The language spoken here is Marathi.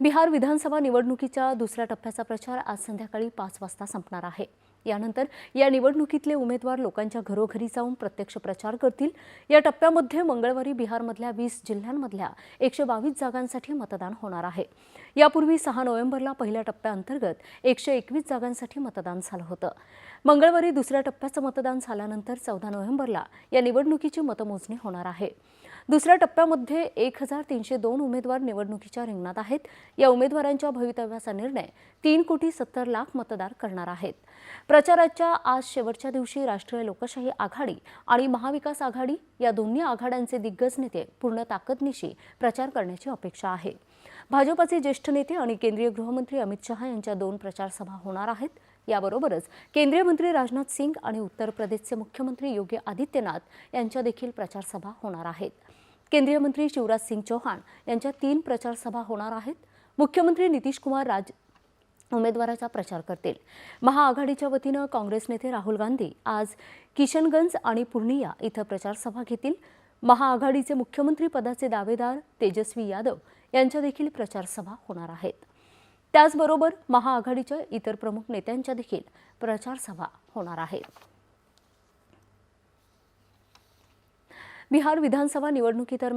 बिहार विधानसभा निवडणुकीच्या दुसऱ्या टप्प्याचा प्रचार आज संध्याकाळी पाच वाजता संपणार आहे. यानंतर या निवडणुकीतले उमेदवार लोकांच्या घरोघरी जाऊन प्रत्यक्ष प्रचार करतील. या टप्प्यामध्ये मंगळवारी बिहारमधल्या वीस जिल्ह्यांमधल्या एकशे बावीस जागांसाठी मतदान होणार आहे. यापूर्वी सहा नोव्हेंबरला पहिल्या टप्प्याअंतर्गत एकशे एकवीस जागांसाठी मतदान झालं होतं. मंगळवारी दुसऱ्या टप्प्याचं मतदान झाल्यानंतर चौदा नोव्हेंबरला या निवडणुकीची मतमोजणी होणार आहे. दुसऱ्या टप्प्यामध्ये एक हजार तीनशे दोन उमेदवार निवडणुकीच्या रिंगणात आहेत. या उमेदवारांच्या भवितव्याचा निर्णय तीन कोटी सत्तर लाख मतदार करणार आहेत. प्रचाराच्या आज शेवटच्या दिवशी राष्ट्रीय लोकशाही आघाडी आणि महाविकास आघाडी या दोन्ही आघाड्यांचे दिग्गज नेते पूर्ण ताकदनिशी प्रचार करण्याची अपेक्षा आहे. भाजपाचे ज्येष्ठ नेते आणि केंद्रीय गृहमंत्री अमित शहा यांच्या दोन प्रचारसभा होणार आहेत. याबरोबरच केंद्रीय मंत्री राजनाथ सिंग आणि उत्तर प्रदेशचे मुख्यमंत्री योगी आदित्यनाथ यांच्या देखील प्रचारसभा होणार आहेत. केंद्रीय मंत्री शिवराज सिंग चौहान यांच्या तीन प्रचारसभा होणार आहेत. मुख्यमंत्री नितीश कुमार राज उमेदवाराचा प्रचार करतील. महाआघाडीच्या वतीनं काँग्रेस नेते राहुल गांधी आज किशनगंज आणि पूर्णिया इथं प्रचारसभा घेतील. महाआघाडीचे मुख्यमंत्री पदाचे दावेदार तेजस्वी यादव यांच्या देखील प्रचारसभा होणार आहेत. त्याचबरोबर महाआघाडीच्या इतर प्रमुख नेत्यांच्या देखील प्रचारसभा होणार आहेत बिहार विधानसभा निवडणुकीदरम्यान